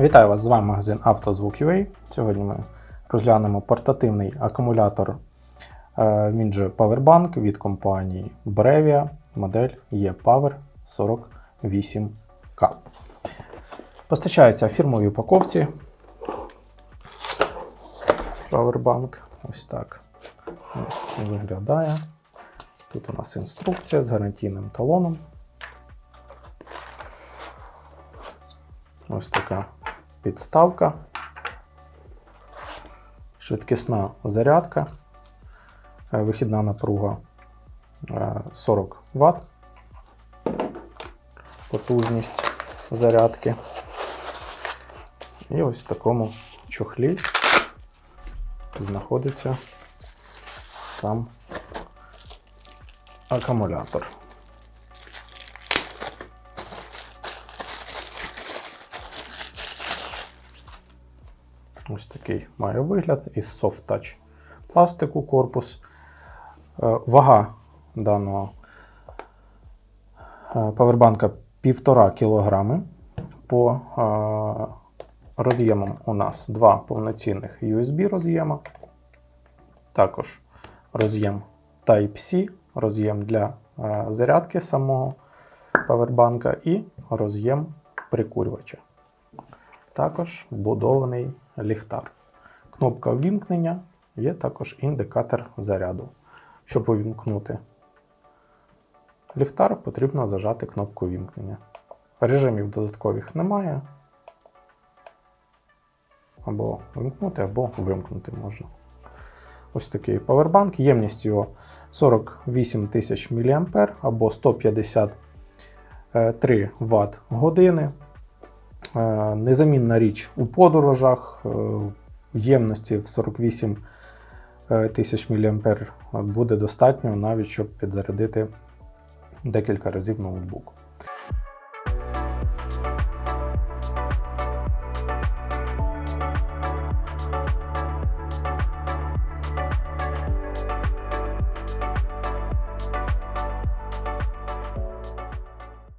Вітаю вас! З вами магазин «Автозвук.UA». Сьогодні ми розглянемо портативний акумулятор е, він Powerbank від компанії Brevia, модель E-Power 48K. Постачається в фірмовій упаковці. Powerbank. Ось так ось виглядає. Тут у нас інструкція з гарантійним талоном. Ось така підставка, швидкісна зарядка, е, вихідна напруга е, 40 Вт, потужність зарядки. І ось в такому чохлі знаходиться сам акумулятор. Ось такий має вигляд із soft touch пластику корпус. Е, Вага даного е, павербанка 1,5 кг. По е, роз'ємам у нас два повноцінних USB роз'єма. Також роз'єм Type-C, роз'єм для зарядки самого павербанка і роз'єм прикурювача. Також вбудований ліхтар. Кнопка ввімкнення є також індикатор заряду. Щоб увімкнути ліхтар, потрібно зажати кнопку вімкнення. Режимів додаткових немає. Або вимкнути, або вимкнути можна. Ось такий павербанк. Ємність його 48 тисяч мА або 153 Вт години. Е, Незамінна річ у подорожах. е, ємності в 48 е, тисяч мА буде достатньо навіть щоб підзарядити декілька разів ноутбук.